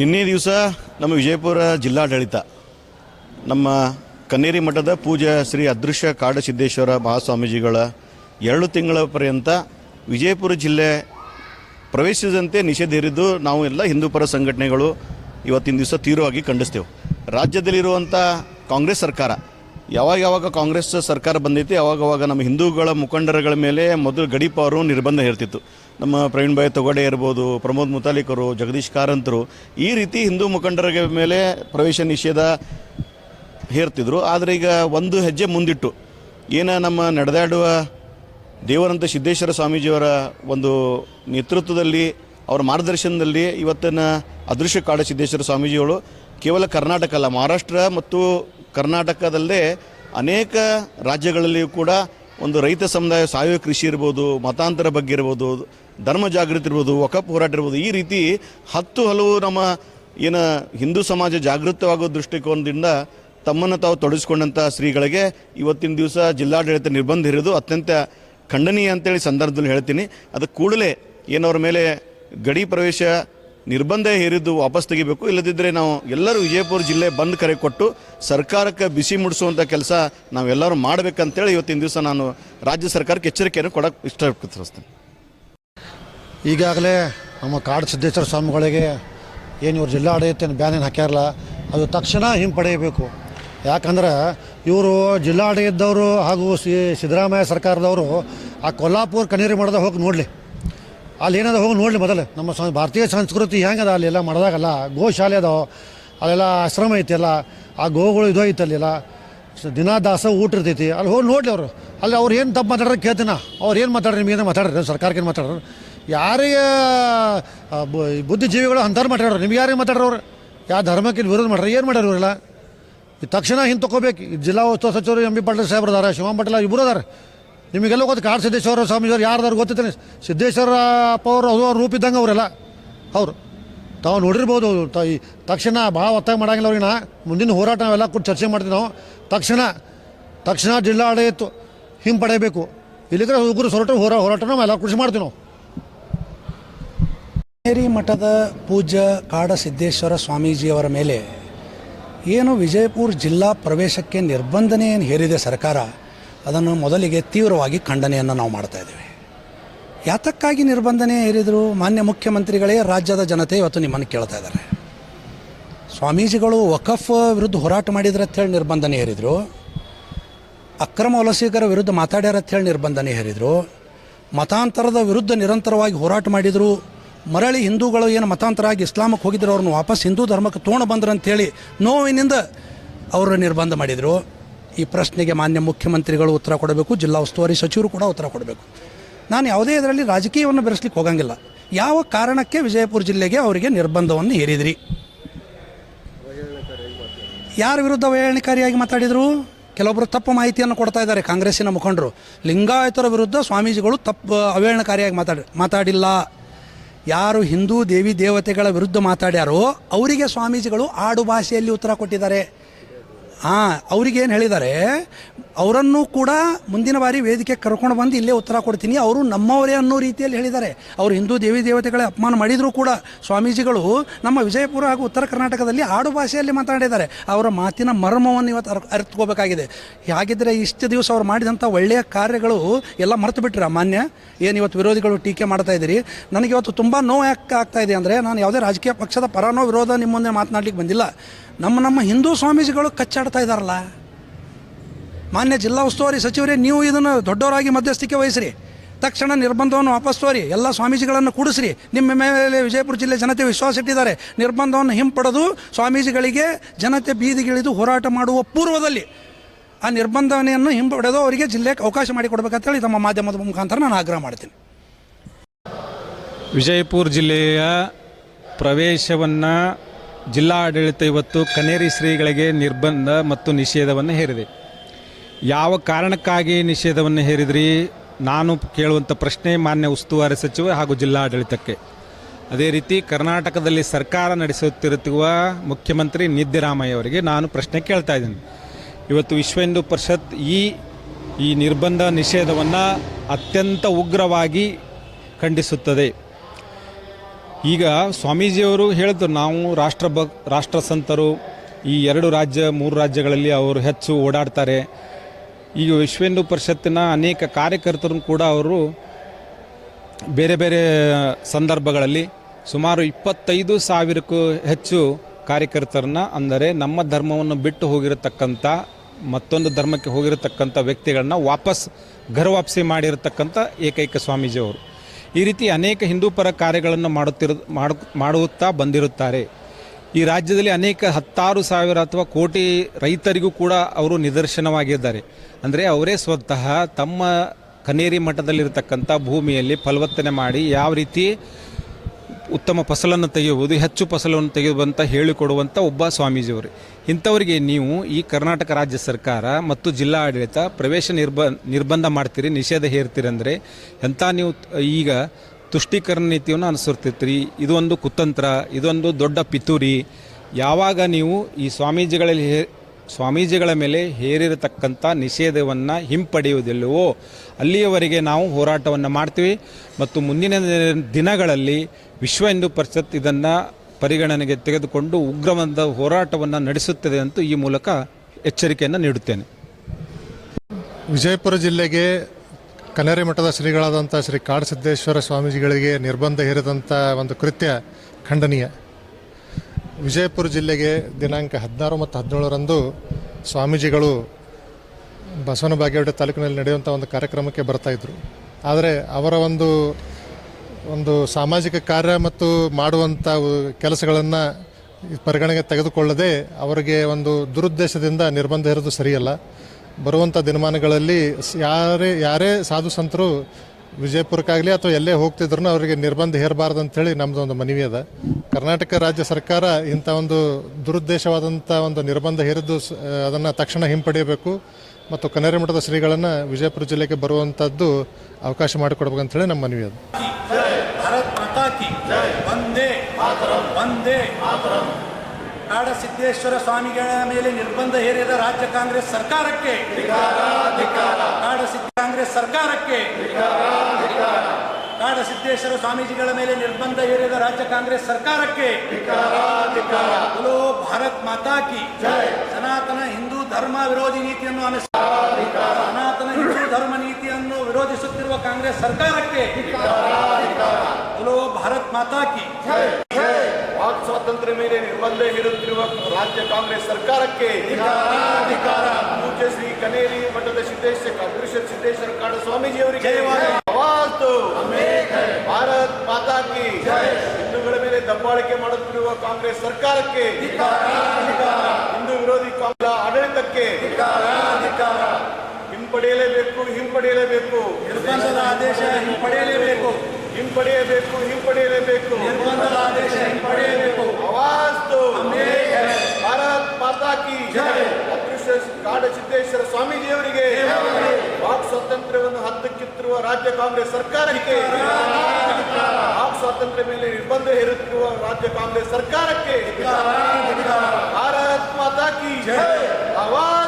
ನಿನ್ನೆ ದಿವಸ ನಮ್ಮ ವಿಜಯಪುರ ಜಿಲ್ಲಾಡಳಿತ, ನಮ್ಮ ಕನ್ನೇರಿ ಮಠದ ಪೂಜೆ ಶ್ರೀ ಅದೃಶ್ಯ ಕಾಡಸಿದ್ದೇಶ್ವರ ಮಹಾಸ್ವಾಮೀಜಿಗಳ ಎರಡು ತಿಂಗಳ ಪರ್ಯಂತ ವಿಜಯಪುರ ಜಿಲ್ಲೆ ಪ್ರವೇಶಿಸದಂತೆ ನಿಷೇಧ ಹೇರಿದ್ದು ನಾವು ಎಲ್ಲ ಹಿಂದೂಪರ ಸಂಘಟನೆಗಳು ಇವತ್ತಿನ ದಿವಸ ತೀವ್ರವಾಗಿ ಖಂಡಿಸ್ತೇವೆ. ರಾಜ್ಯದಲ್ಲಿರುವಂಥ ಕಾಂಗ್ರೆಸ್ ಸರ್ಕಾರ, ಯಾವಾಗ ಯಾವಾಗ ಕಾಂಗ್ರೆಸ್ ಸರ್ಕಾರ ಬಂದೈತಿ ಯಾವಾಗವಾಗ ನಮ್ಮ ಹಿಂದೂಗಳ ಮುಖಂಡರುಗಳ ಮೇಲೆ ಮೊದಲು ಗಡೀಪ್ ಅವರು ನಿರ್ಬಂಧ ಹೇರ್ತಿತ್ತು. ನಮ್ಮ ಪ್ರವೀಣ್ ಭಾಯ್ ತೊಗಡೆ ಇರ್ಬೋದು, ಪ್ರಮೋದ್ ಮುತಾಲಿಕರು, ಜಗದೀಶ್ ಕಾರಂತರು, ಈ ರೀತಿ ಹಿಂದೂ ಮುಖಂಡರ ಮೇಲೆ ಪ್ರವೇಶ ನಿಷೇಧ ಹೇರ್ತಿದ್ರು. ಆದರೆ ಈಗ ಒಂದು ಹೆಜ್ಜೆ ಮುಂದಿಟ್ಟು ಏನ ನಮ್ಮ ನಡೆದಾಡುವ ದೇವರಂತ ಸಿದ್ದೇಶ್ವರ ಸ್ವಾಮೀಜಿಯವರ ಒಂದು ನೇತೃತ್ವದಲ್ಲಿ, ಅವರ ಮಾರ್ಗದರ್ಶನದಲ್ಲಿ ಇವತ್ತಿನ ಅದೃಶ್ಯ ಕಾಡ ಸಿದ್ದೇಶ್ವರ ಸ್ವಾಮೀಜಿಗಳು ಕೇವಲ ಕರ್ನಾಟಕ ಅಲ್ಲ, ಮಹಾರಾಷ್ಟ್ರ ಮತ್ತು ಕರ್ನಾಟಕದಲ್ಲೇ ಅನೇಕ ರಾಜ್ಯಗಳಲ್ಲಿಯೂ ಕೂಡ ಒಂದು ರೈತ ಸಮುದಾಯ ಸಾವಯವ ಕೃಷಿ ಇರ್ಬೋದು, ಮತಾಂತರ ಬಗ್ಗೆ ಇರ್ಬೋದು ಧರ್ಮ ಜಾಗೃತಿ ಇರ್ಬೋದು ವಕಪ್ ಹೋರಾಟ ಇರ್ಬೋದು, ಈ ರೀತಿ ಹತ್ತು ಹಲವು ನಮ್ಮ ಏನ ಹಿಂದೂ ಸಮಾಜ ಜಾಗೃತವಾಗೋ ದೃಷ್ಟಿಕೋನದಿಂದ ತಮ್ಮನ್ನು ತಾವು ತೊಡಗಿಸ್ಕೊಂಡಂಥ ಶ್ರೀಗಳಿಗೆ ಇವತ್ತಿನ ದಿವಸ ಜಿಲ್ಲಾಡಳಿತ ನಿರ್ಬಂಧ ಇರೋದು ಅತ್ಯಂತ ಖಂಡನೀಯ ಅಂತೇಳಿ ಸಂದರ್ಭದಲ್ಲಿ ಹೇಳ್ತೀನಿ. ಅದು ಕೂಡಲೇ ಏನವ್ರ ಮೇಲೆ ಗಡಿ ಪ್ರವೇಶ ನಿರ್ಬಂಧ ಹೇರಿದ್ದು ವಾಪಸ್ ತೆಗಿಬೇಕು. ಇಲ್ಲದಿದ್ದರೆ ನಾವು ಎಲ್ಲರೂ ವಿಜಯಪುರ ಜಿಲ್ಲೆ ಬಂದ್ ಕರೆ ಕೊಟ್ಟು ಸರ್ಕಾರಕ್ಕೆ ಬಿಸಿ ಮುಡಿಸುವಂಥ ಕೆಲಸ ನಾವೆಲ್ಲರೂ ಮಾಡಬೇಕಂತೇಳಿ ಇವತ್ತಿನ ದಿವಸ ನಾನು ರಾಜ್ಯ ಸರ್ಕಾರಕ್ಕೆ ಎಚ್ಚರಿಕೆಯನ್ನು ಕೊಡಕ್ಕೆ ಇಷ್ಟಪಡ್ತೀನಿ. ಈಗಾಗಲೇ ನಮ್ಮ ಕಾಡು ಸಿದ್ದೇಶ್ವರ ಸ್ವಾಮಿಗಳಿಗೆ ಏನು ಇವ್ರು ಜಿಲ್ಲಾಡಳಿತ ಬ್ಯಾನ್ ಏನು ಹಾಕ್ಯಾರಲ್ಲ, ಅದು ತಕ್ಷಣ ಹಿಂಪಡೆಯಬೇಕು ಯಾಕಂದ್ರೆ ಇವರು ಜಿಲ್ಲಾಡಳಿತದವರು ಹಾಗೂ ಸಿದ್ದರಾಮಯ್ಯ ಸರ್ಕಾರದವರು ಆ ಕೊಲ್ಲಾಪುರ ಕನೇರಿ ಮಠದ ಹೋಗಿ ನೋಡಲಿ. ಅಲ್ಲಿ ಏನದ ಹೋಗಿ ನೋಡಲಿ ಮೊದಲು. ನಮ್ಮ ಸಂ ಭಾರತೀಯ ಸಂಸ್ಕೃತಿ ಹೆಂಗದ ಅಲ್ಲೆಲ್ಲ ಮಠದಾಗಲ್ಲ? ಗೋಶಾಲೆ ಅದಾವ. ಅಲ್ಲೆಲ್ಲ ಆಶ್ರಮ ಐತಿ ಅಲ್ಲ ಆ ಗೋಗಳು ಇದು ಐತಿ ಅಲ್ಲೆಲ್ಲ. ದಿನ ದಾಸ ಊಟ ಇರ್ತೈತಿ. ಅಲ್ಲಿ ಹೋಗಿ ನೋಡಲಿ ಅವರು. ಅಲ್ಲಿ ಅವ್ರು ಏನು ತಪ್ಪು ಮಾತಾಡ್ರೆ ಕೇಳ್ತೀನ ಅವ್ರು ಏನು ಮಾತಾಡ್ರಿ ನಿಮಗೇನು ಮಾತಾಡ್ರಿ ಸರ್ಕಾರಕ್ಕೆ ಏನು ಮಾತಾಡ್ರಿ ಯಾರಿಗೆ ಬುದ್ಧಿಜೀವಿಗಳು ಅಂಥವ್ರು ಮಾತಾಡೋರು? ನಿಮ್ಗೆ ಯಾರಿಗೆ ಮಾತಾಡೋರು ಯಾವ ಧರ್ಮಕ್ಕೆ ವಿರೋಧ ಮಾಡ್ರಿ? ಏನು ಮಾಡ್ಯಾರ ಇವರೆಲ್ಲ? ತಕ್ಷಣ ಹಿಂದೆ ತಗೋಬೇಕು ಜಿಲ್ಲಾ ಉಸ್ತುವಾರಿ ಸಚಿವರು ಎಂ ಬಿ ಪಾಟೀಲ್ ಸಾಹೇಬ್ರು ಅದಾರ ಶಿವಂ ಪಾಟೀಲ್ ಇಬ್ಬರು ಅದಾರ ನಿಮಗೆಲ್ಲ ಗೊತ್ತು, ಕಾಡು ಸಿದ್ದೇಶ್ವರ ಸ್ವಾಮೀಜಿಯವ್ರು ಯಾರ್ದಾರು ಗೊತ್ತಿದ್ದೇನೆ. ಸಿದ್ದೇಶ್ವರ ಅಪ್ಪ ಅವರು, ಅದು ಅವ್ರ ರೂಪ ಇದ್ದಂಗೆ ಅವರೆಲ್ಲ. ಅವರು. ತಾವು ನೋಡಿರ್ಬೋದು, ತ ಈ ತಕ್ಷಣ ಭಾಳ ಒತ್ತಾಯ ಮಾಡಂಗಿಲ್ಲ ಅವ್ರಿಗೆ ನಾ ಮುಂದಿನ ಹೋರಾಟ ನಾವೆಲ್ಲ ಕೂತು ಚರ್ಚೆ ಮಾಡ್ತೀವಿ ನಾವು. ತಕ್ಷಣ ತಕ್ಷಣ ಜಿಲ್ಲಾಡಳಿತ ಹಿಂಪಡೆಯಬೇಕು. ಇಲ್ಲಿಗ್ರೆ ಉಗುರು ಸೊರಟ ಹೋರಾ ಹೋರಾಟ ಎಲ್ಲ ಕೃಷಿ ಮಾಡ್ತೀವಿ ನಾವು. ಮೇರಿ ಮಠದ ಪೂಜ್ಯ ಕಾಡ ಸಿದ್ದೇಶ್ವರ ಸ್ವಾಮೀಜಿಯವರ ಮೇಲೆ ಏನು ವಿಜಯಪುರ ಜಿಲ್ಲಾ ಪ್ರವೇಶಕ್ಕೆ ನಿರ್ಬಂಧನೆ ಏನು ಹೇರಿದೆ ಸರ್ಕಾರ, ಅದನ್ನು ಮೊದಲಿಗೆ ತೀವ್ರವಾಗಿ ಖಂಡನೆಯನ್ನು ನಾವು ಮಾಡ್ತಾ ಇದ್ದೇವೆ. ಯಾತಕ್ಕಾಗಿ ನಿರ್ಬಂಧನೆ ಹೇರಿದರು? ಮಾನ್ಯ ಮುಖ್ಯಮಂತ್ರಿಗಳೇ, ರಾಜ್ಯದ ಜನತೆ ಇವತ್ತು ನಿಮ್ಮನ್ನು ಕೇಳ್ತಾ ಇದ್ದಾರೆ. ಸ್ವಾಮೀಜಿಗಳು ವಕಫ್ ವಿರುದ್ಧ ಹೋರಾಟ ಮಾಡಿದ್ರೆ ಹೇಳಿ ನಿರ್ಬಂಧನೆ ಹೇರಿದರು. ಅಕ್ರಮ ವಲಸಿಗರ ವಿರುದ್ಧ ಮಾತಾಡ್ಯಾರ ಹೇಳಿ ನಿರ್ಬಂಧನೆ ಹೇರಿದರು. ಮತಾಂತರದ ವಿರುದ್ಧ ನಿರಂತರವಾಗಿ ಹೋರಾಟ ಮಾಡಿದರು. ಮರಳಿ ಹಿಂದೂಗಳು ಏನು ಮತಾಂತರ ಆಗಿ ಇಸ್ಲಾಮಕ್ಕೆ ಹೋಗಿದ್ರು, ಅವ್ರನ್ನ ವಾಪಸ್ ಹಿಂದೂ ಧರ್ಮಕ್ಕೆ ತೋಣ ಬಂದ್ರು ಅಂತೇಳಿ ನೋವಿನಿಂದ ಅವರು ನಿರ್ಬಂಧ ಮಾಡಿದರು. ಈ ಪ್ರಶ್ನೆಗೆ ಮಾನ್ಯ ಮುಖ್ಯಮಂತ್ರಿಗಳು ಉತ್ತರ ಕೊಡಬೇಕು, ಜಿಲ್ಲಾ ಉಸ್ತುವಾರಿ ಸಚಿವರು ಕೂಡ ಉತ್ತರ ಕೊಡಬೇಕು. ನಾನು ಯಾವುದೇ ಇದರಲ್ಲಿ ರಾಜಕೀಯವನ್ನು ಬೆರೆಸ್ಲಿಕ್ಕೆ ಹೋಗಂಗಿಲ್ಲ. ಯಾವ ಕಾರಣಕ್ಕೆ ವಿಜಯಪುರ ಜಿಲ್ಲೆಗೆ ಅವರಿಗೆ ನಿರ್ಬಂಧವನ್ನು ಹೇರಿದ್ರಿ? ಯಾರ ವಿರುದ್ಧ ಅವಹೇಳನಕಾರಿಯಾಗಿ ಮಾತಾಡಿದರು? ಕೆಲವೊಬ್ಬರು ತಪ್ಪು ಮಾಹಿತಿಯನ್ನು ಕೊಡ್ತಾ ಇದ್ದಾರೆ ಕಾಂಗ್ರೆಸ್ಸಿನ ಮುಖಂಡರು. ಲಿಂಗಾಯತರ ವಿರುದ್ಧ ಸ್ವಾಮೀಜಿಗಳು ತಪ್ಪು ಅವಹೇಳನಕಾರಿಯಾಗಿ ಮಾತಾಡಿ, ಮಾತಾಡಿಲ್ಲ. ಯಾರು ಹಿಂದೂ ದೇವಿ ದೇವತೆಗಳ ವಿರುದ್ಧ ಮಾತಾಡ್ಯಾರೋ ಅವರಿಗೆ ಸ್ವಾಮೀಜಿಗಳು ಆಡು ಭಾಷೆಯಲ್ಲಿ ಉತ್ತರ ಕೊಟ್ಟಿದ್ದಾರೆ. ಹಾಂ ಅವ್ರಿಗೇನು ಹೇಳಿದ್ದಾರೆ, ಅವರನ್ನು ಕೂಡ ಮುಂದಿನ ಬಾರಿ ವೇದಿಕೆ ಕರ್ಕೊಂಡು ಬಂದು ಇಲ್ಲೇ ಉತ್ತರ ಕೊಡ್ತೀನಿ. ಅವರು ನಮ್ಮವರೇ ಅನ್ನೋ ರೀತಿಯಲ್ಲಿ ಹೇಳಿದ್ದಾರೆ. ಅವರು ಹಿಂದೂ ದೇವಿ ದೇವತೆಗಳ ಅಪಮಾನ ಮಾಡಿದರೂ ಕೂಡ ಸ್ವಾಮೀಜಿಗಳು ನಮ್ಮ ವಿಜಯಪುರ ಹಾಗೂ ಉತ್ತರ ಕರ್ನಾಟಕದಲ್ಲಿ ಆಡು ಭಾಷೆಯಲ್ಲಿ ಮಾತಾಡಿದ್ದಾರೆ ಅವರ ಮಾತಿನ ಮರ್ಮವನ್ನು ಇವತ್ತು ಅರ್ ಅರ್ಥಕೋಬೇಕಾಗಿದೆ ಹಾಗಿದ್ದರೆ ಇಷ್ಟು ದಿವಸ ಅವ್ರು ಮಾಡಿದಂಥ ಒಳ್ಳೆಯ ಕಾರ್ಯಗಳು ಎಲ್ಲ ಮರೆತು ಬಿಟ್ರೆ ಮಾನ್ಯ ಏನು ಇವತ್ತು ವಿರೋಧಿಗಳು ಟೀಕೆ ಮಾಡ್ತಾ ಇದ್ದೀರಿ? ನನಗೆ ಇವತ್ತು ತುಂಬ ನೋವು ಯಾಕೆ ಆಗ್ತಾ ಇದೆ ಅಂದರೆ, ನಾನು ಯಾವುದೇ ರಾಜಕೀಯ ಪಕ್ಷದ ಪರನೋ ವಿರೋಧ ನಿಮ್ಮ ಮುಂದೆ ಮಾತನಾಡ್ಲಿಕ್ಕೆ ಬಂದಿಲ್ಲ. ನಮ್ಮ ನಮ್ಮ ಹಿಂದೂ ಸ್ವಾಮೀಜಿಗಳು ಕಚ್ಚಾಡ್ತಾ ಇದ್ದಾರಲ್ಲ. ಮಾನ್ಯ ಜಿಲ್ಲಾ ಉಸ್ತುವಾರಿ ಸಚಿವರೇ, ನೀವು ಇದನ್ನು ದೊಡ್ಡವರಾಗಿ ಮಧ್ಯಸ್ಥಿಕೆ ವಹಿಸ್ರಿ. ತಕ್ಷಣ ನಿರ್ಬಂಧವನ್ನು ವಾಪಸ್ ತೋರಿ, ಎಲ್ಲ ಸ್ವಾಮೀಜಿಗಳನ್ನು ಕೂಡಿಸ್ರಿ. ನಿಮ್ಮ ಮೇಲೆ ವಿಜಯಪುರ ಜಿಲ್ಲೆ ಜನತೆ ವಿಶ್ವಾಸ ಇಟ್ಟಿದ್ದಾರೆ. ನಿರ್ಬಂಧವನ್ನು ಹಿಂಪಡೆದು ಸ್ವಾಮೀಜಿಗಳಿಗೆ ಜನತೆ ಬೀದಿಗಿಳಿದು ಹೋರಾಟ ಮಾಡುವ ಪೂರ್ವದಲ್ಲಿ ಆ ನಿರ್ಬಂಧನೆಯನ್ನು ಹಿಂಪಡೆದು ಅವರಿಗೆ ಜಿಲ್ಲೆಗೆ ಅವಕಾಶ ಮಾಡಿಕೊಡ್ಬೇಕಂತೇಳಿ ತಮ್ಮ ಮಾಧ್ಯಮದ ಮುಖಾಂತರ ನಾನು ಆಗ್ರಹ ಮಾಡ್ತೀನಿ. ವಿಜಯಪುರ ಜಿಲ್ಲೆಯ ಪ್ರವೇಶವನ್ನು ಜಿಲ್ಲಾಡಳಿತ ಇವತ್ತು ಕನೇರಿ ಶ್ರೀಗಳಿಗೆ ನಿರ್ಬಂಧ ಮತ್ತು ನಿಷೇಧವನ್ನು ಹೇರಿದೆ. ಯಾವ ಕಾರಣಕ್ಕಾಗಿ ನಿಷೇಧವನ್ನು ಹೇರಿದ್ರಿ? ನಾನು ಕೇಳುವಂಥ ಪ್ರಶ್ನೆ ಮಾನ್ಯ ಉಸ್ತುವಾರಿ ಸಚಿವ ಹಾಗೂ ಜಿಲ್ಲಾಡಳಿತಕ್ಕೆ. ಅದೇ ರೀತಿ ಕರ್ನಾಟಕದಲ್ಲಿ ಸರ್ಕಾರ ನಡೆಸುತ್ತಿರುವ ಮುಖ್ಯಮಂತ್ರಿ ನಿದ್ದರಾಮಯ್ಯ ಅವರಿಗೆ ನಾನು ಪ್ರಶ್ನೆ ಕೇಳ್ತಾ ಇದ್ದೀನಿ. ಇವತ್ತು ವಿಶ್ವ ಹಿಂದೂ ಪರಿಷತ್ ಈ ಈ ನಿರ್ಬಂಧ ನಿಷೇಧವನ್ನು ಅತ್ಯಂತ ಉಗ್ರವಾಗಿ ಖಂಡಿಸುತ್ತದೆ. ಈಗ ಸ್ವಾಮೀಜಿಯವರು ಹೇಳಿದ್ರು ನಾವು ರಾಷ್ಟ್ರ ಭಕ್, ರಾಷ್ಟ್ರ ಸಂತರು, ಈ ಎರಡು ರಾಜ್ಯ, ಮೂರು ರಾಜ್ಯಗಳಲ್ಲಿ ಅವರು ಹೆಚ್ಚು ಓಡಾಡ್ತಾರೆ. ಈಗ ವಿಶ್ವ ಹಿಂದೂ ಪರಿಷತ್ತಿನ ಅನೇಕ ಕಾರ್ಯಕರ್ತರನ್ನು ಕೂಡ ಅವರು ಬೇರೆ ಬೇರೆ ಸಂದರ್ಭಗಳಲ್ಲಿ ಸುಮಾರು ಇಪ್ಪತ್ತೈದು ಸಾವಿರಕ್ಕೂ ಹೆಚ್ಚು ಕಾರ್ಯಕರ್ತರನ್ನ, ಅಂದರೆ ನಮ್ಮ ಧರ್ಮವನ್ನು ಬಿಟ್ಟು ಹೋಗಿರತಕ್ಕಂಥ, ಮತ್ತೊಂದು ಧರ್ಮಕ್ಕೆ ಹೋಗಿರತಕ್ಕಂಥ ವ್ಯಕ್ತಿಗಳನ್ನ ವಾಪಸ್ ವಾಪಸಿ ಮಾಡಿರತಕ್ಕಂಥ ಏಕೈಕ ಸ್ವಾಮೀಜಿಯವರು. ಈ ರೀತಿ ಅನೇಕ ಹಿಂದೂ ಪರ ಕಾರ್ಯಗಳನ್ನು ಮಾಡುತ್ತಿರು, ಮಾಡು, ಮಾಡುತ್ತಾ ಬಂದಿರುತ್ತಾರೆ. ಈ ರಾಜ್ಯದಲ್ಲಿ ಅನೇಕ ಹತ್ತಾರು ಸಾವಿರ ಅಥವಾ ಕೋಟಿ ರೈತರಿಗೂ ಕೂಡ ಅವರು ನಿದರ್ಶನವಾಗಿದ್ದಾರೆ. ಅಂದರೆ ಅವರೇ ಸ್ವತಃ ತಮ್ಮ ಕನೇರಿ ಮಠದಲ್ಲಿರತಕ್ಕಂಥ ಭೂಮಿಯಲ್ಲಿ ಫಲವತ್ತನೆ ಮಾಡಿ ಯಾವ ರೀತಿ ಉತ್ತಮ ಫಸಲನ್ನು ತೆಗೆಯುವುದು ಹೆಚ್ಚು ಫಸಲನ್ನು ತೆಗೆಯುವಂಥ ಹೇಳಿಕೊಡುವಂಥ ಒಬ್ಬ ಸ್ವಾಮೀಜಿಯವರು. ಇಂಥವರಿಗೆ ನೀವು ಈ ಕರ್ನಾಟಕ ರಾಜ್ಯ ಸರ್ಕಾರ ಮತ್ತು ಜಿಲ್ಲಾ ಆಡಳಿತ ಪ್ರವೇಶ ನಿರ್ಬ, ನಿರ್ಬಂಧ ಮಾಡ್ತೀರಿ, ನಿಷೇಧ ಹೇರ್ತೀರಿ ಅಂದರೆ ಎಂಥ ನೀವು ಈಗ ತುಷ್ಟೀಕರಣ ನೀತಿಯನ್ನು ಅನುಸರಿಸ್ತಿರ್ತೀರಿ, ಇದೊಂದು ಕುತಂತ್ರ, ಇದೊಂದು ದೊಡ್ಡ ಪಿತೂರಿ. ಯಾವಾಗ ನೀವು ಈ ಸ್ವಾಮೀಜಿಗಳಲ್ಲಿ ಸ್ವಾಮೀಜಿಗಳ ಮೇಲೆ ಹೇರಿರತಕ್ಕಂಥ ನಿಷೇಧವನ್ನು ಹಿಂಪಡೆಯುವುದಿಲ್ಲವೋ, ಅಲ್ಲಿಯವರೆಗೆ ನಾವು ಹೋರಾಟವನ್ನು ಮಾಡ್ತೀವಿ. ಮತ್ತು ಮುಂದಿನ ದಿನಗಳಲ್ಲಿ ವಿಶ್ವ ಹಿಂದೂ ಪರಿಷತ್ ಇದನ್ನು ಪರಿಗಣನೆಗೆ ತೆಗೆದುಕೊಂಡು ಉಗ್ರವಾದ ಹೋರಾಟವನ್ನು ನಡೆಸುತ್ತದೆ ಅಂತ ಈ ಮೂಲಕ ಎಚ್ಚರಿಕೆಯನ್ನು ನೀಡುತ್ತೇನೆ. ವಿಜಯಪುರ ಜಿಲ್ಲೆಗೆ ಕನೇರಿ ಮಠದ ಶ್ರೀಗಳಾದಂಥ ಶ್ರೀ ಕಾಡಸಿದ್ದೇಶ್ವರ ಸ್ವಾಮೀಜಿಗಳಿಗೆ ನಿರ್ಬಂಧ ಹೇರಿದಂಥ ಒಂದು ಕೃತ್ಯ ಖಂಡನೀಯ. ವಿಜಯಪುರ ಜಿಲ್ಲೆಗೆ ದಿನಾಂಕ ಹದಿನಾರು ಮತ್ತು ಹದಿನೇಳರಂದು ಸ್ವಾಮೀಜಿಗಳು ಬಸವನ ಬಾಗೇವಾಡಿ ತಾಲೂಕಿನಲ್ಲಿ ನಡೆಯುವಂಥ ಒಂದು ಕಾರ್ಯಕ್ರಮಕ್ಕೆ ಬರ್ತಾಯಿದ್ರು ಆದರೆ ಅವರ ಒಂದು ಒಂದು ಸಾಮಾಜಿಕ ಕಾರ್ಯ ಮತ್ತು ಮಾಡುವಂಥ ಕೆಲಸಗಳನ್ನು ಪರಿಗಣನೆಗೆ ತೆಗೆದುಕೊಳ್ಳದೆ ಅವರಿಗೆ ಒಂದು ದುರುದ್ದೇಶದಿಂದ ನಿರ್ಬಂಧ ಇರೋದು ಸರಿಯಲ್ಲ. ಬರುವಂಥ ದಿನಮಾನಗಳಲ್ಲಿ ಯಾರೇ ಯಾರೇ ಸಾಧು ಸಂತರು ವಿಜಯಪುರಕ್ಕಾಗಲಿ ಅಥವಾ ಎಲ್ಲೇ ಹೋಗ್ತಿದ್ರು ಅವರಿಗೆ ನಿರ್ಬಂಧ ಹೇರಬಾರ್ದು ಅಂತೇಳಿ ನಮ್ಮದೊಂದು ಮನವಿ ಅದ. ಕರ್ನಾಟಕ ರಾಜ್ಯ ಸರ್ಕಾರ ಇಂಥ ಒಂದು ದುರುದ್ದೇಶವಾದಂಥ ಒಂದು ನಿರ್ಬಂಧ ಹೇರಿದ್ದು ಅದನ್ನು ತಕ್ಷಣ ಹಿಂಪಡೆಯಬೇಕು ಮತ್ತು ಕನೇರಿ ಮಠದ ಶ್ರೀಗಳನ್ನು ವಿಜಯಪುರ ಜಿಲ್ಲೆಗೆ ಬರುವಂಥದ್ದು ಅವಕಾಶ ಮಾಡಿಕೊಡ್ಬೇಕಂತೇಳಿ ನಮ್ಮ ಮನವಿ ಅದು. ಕಾಡಸಿದ್ದೇಶ್ವರ ಸ್ವಾಮಿಗಳ ಮೇಲೆ ನಿರ್ಬಂಧ ಹೇರಿದ ರಾಜ್ಯ ಕಾಂಗ್ರೆಸ್ ಸರ್ಕಾರಕ್ಕೆ. ಕಾಡಸಿದ್ದ ಕಾಂಗ್ರೆಸ್ ಸರ್ಕಾರಕ್ಕೆ. ಕಾಡ ಸಿದ್ದೇಶ್ವರ ಸ್ವಾಮೀಜಿಗಳ ಮೇಲೆ ನಿರ್ಬಂಧ ಹೇರಿದ ರಾಜ್ಯ ಕಾಂಗ್ರೆಸ್ ಸರ್ಕಾರಕ್ಕೆ ಹಲೋ ಭಾರತ್ ಮಾತಾ ಕಿ ಸನಾತನ ಹಿಂದೂ ಧರ್ಮ ವಿರೋಧಿ ನೀತಿಯನ್ನು ಅನುಸ ಸನಾತನ ಹಿಂದೂ ಧರ್ಮ ನೀತಿಯನ್ನು ವಿರೋಧಿಸುತ್ತಿರುವ ಕಾಂಗ್ರೆಸ್ ಸರ್ಕಾರಕ್ಕೆ ಹಲೋ ಭಾರತ್ ಮಾತಾ ಕಿ ವಾಕ್ ಸ್ವಾತಂತ್ರ್ಯ ಮೇಲೆ ನಿರ್ಬಂಧ ಹೇರುತ್ತಿರುವ ರಾಜ್ಯ ಕಾಂಗ್ರೆಸ್ ಸರ್ಕಾರಕ್ಕೆ ಸಿದ್ದೇಶ ಅಗ್ರಿಷತ್ ಸಿದ್ದೇಶ್ವರ ಕಾಡ ಸ್ವಾಮೀಜಿಯವರಿಗೆ ಅವಾಸ್ತು ಭಾರತ್ ಮಾತಾ ಕಿ ಹಿಂದೂಗಳ ಮೇಲೆ ದಬ್ಬಾಳಿಕೆ ಮಾಡುತ್ತಿರುವ ಕಾಂಗ್ರೆಸ್ ಸರ್ಕಾರಕ್ಕೆ ಹಿಂದೂ ವಿರೋಧಿ ಕಾಂಗ್ರೆಸ್ ಆಡಳಿತಕ್ಕೆ ಹಿಂಪಡೆಯಲೇಬೇಕು ಹಿಂಪಡೆಯಲೇಬೇಕು. ನಿರ್ಬಂಧದ ಆದೇಶ ಹಿಂಪಡೆಯಲೇಬೇಕು. ಹಿಂಪಡೆಯಬೇಕು ಹಿಂಪಡೆಯಲೇಬೇಕು. ನಿರ್ಬಂಧದ ಆದೇಶ ಹಿಂಪಡೆಯಲೇಬೇಕು. ಅವಾಸ್ತು ಭಾರತ್ ಮಾತಾ ಕಿ ಜಯ ಕಾಡ ಸಿದ್ದೇಶ್ವರ ಸ್ವಾಮೀಜಿಯವರಿಗೆ ವಾಕ್ ಸ್ವಾತಂತ್ರ್ಯವನ್ನು ಹತ್ತಕ್ಕಿತ್ತಿರುವ ರಾಜ್ಯ ಕಾಂಗ್ರೆಸ್ ಸರ್ಕಾರಕ್ಕೆ ವಾಕ್ ಸ್ವಾತಂತ್ರ್ಯ ಮೇಲೆ ನಿರ್ಬಂಧ ಹೇರುತ್ತಿರುವ ರಾಜ್ಯ ಕಾಂಗ್ರೆಸ್ ಸರ್ಕಾರಕ್ಕೆ ಭಾರತ್ ಮಾತಾ ಕಿ ಆವಾಜ್